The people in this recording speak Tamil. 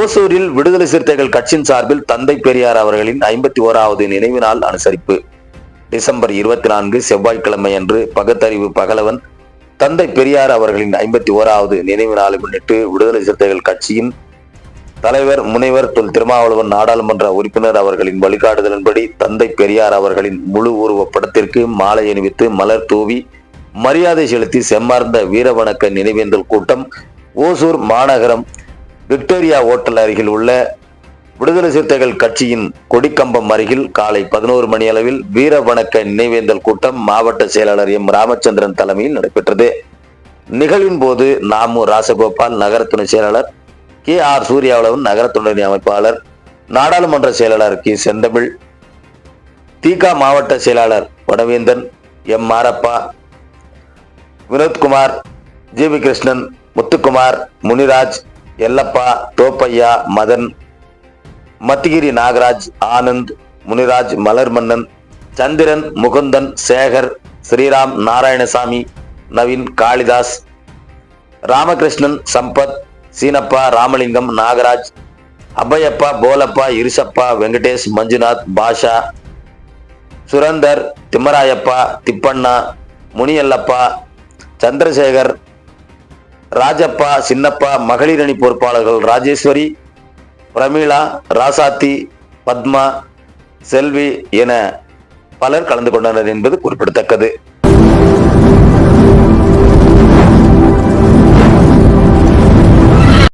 ஓசூரில் விடுதலை சிறுத்தைகள் கட்சியின் சார்பில் தந்தை பெரியார் அவர்களின் ஐம்பத்தி ஓராவது நினைவு நாள் அனுசரிப்பு. டிசம்பர் இருபத்தி நான்கு செவ்வாய்க்கிழமை அன்று பகத்தறிவு பகலவன் தந்தை பெரியார் அவர்களின் ஐம்பத்தி ஓராவது நினைவு நாளை முன்னிட்டு விடுதலை சிறுத்தைகள் கட்சியின் தலைவர் முனைவர் தொல் திருமாவளவன் நாடாளுமன்ற உறுப்பினர் அவர்களின் வழிகாட்டுதலின்படி தந்தை பெரியார் அவர்களின் முழு உருவப் படத்திற்கு மாலை அணிவித்து மலர் தூவி மரியாதை செலுத்தி செம்மார்ந்த வீரவணக்க நினைவேந்தல் கூட்டம் ஓசூர் மாநகரம் விக்டோரியா ஓட்டல் அருகில் உள்ள விடுதலை சிறுத்தைகள் கட்சியின் கொடிக்கம்பம் அருகில் காலை பதினோரு மணி அளவில் வீர வணக்க நினைவேந்தல் கூட்டம் மாவட்ட செயலாளர் எம் ராமச்சந்திரன் தலைமையில் நடைபெற்றது. நிகழ்வின் போது நாமு ராசகோபால் நகர துணை செயலாளர் கே ஆர் சூர்யாவளவன் நகர துணை அமைப்பாளர் நாடாளுமன்ற செயலாளர் கி செந்தமிழ் தீகா மாவட்ட செயலாளர் வடவேந்தன் எம் மாரப்பா வினோத்குமார் வி கிருஷ்ணன் முத்துக்குமார் முனிராஜ் எல்லப்பா தோப்பையா மதன் மத்திகிரி நாகராஜ் ஆனந்த் முனிராஜ் மலர்மன்னன் சந்திரன் முகுந்தன் சேகர் ஸ்ரீராம் நாராயணசாமி நவீன் காளிதாஸ் ராமகிருஷ்ணன் சம்பத் சீனப்பா ராமலிங்கம் நாகராஜ் அபயப்பா போலப்பா இருசப்பா வெங்கடேஷ் மஞ்சுநாத் பாஷா சுரந்தர் திம்மராயப்பா திப்பண்ணா முனியல்லப்பா சந்திரசேகர் ராஜப்பா சின்னப்பா மகளிர் அணி பொறுப்பாளர்கள் ராஜேஸ்வரி பிரமீளா ராசாத்தி பத்மா செல்வி என பலர் கலந்து கொண்டனர் என்பது குறிப்பிடத்தக்கது.